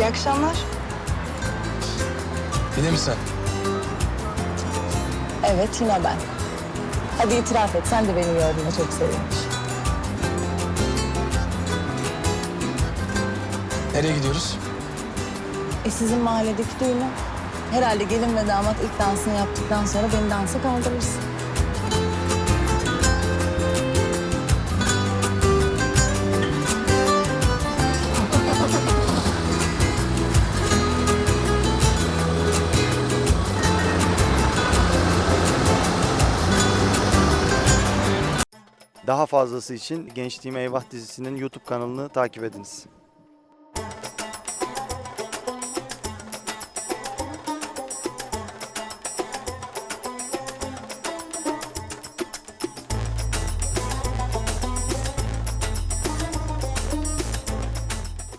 akşamlar. Yine mi sen? Evet yine ben. Hadi itiraf et sen de beni gördüğüne çok sevinmiş. Nereye gidiyoruz? E sizin mahalledeki düğünü. Herhalde gelin ve damat ilk dansını yaptıktan sonra beni dansa kaldırırsın. Daha fazlası için Gençliğime Eyvah dizisinin YouTube kanalını takip ediniz.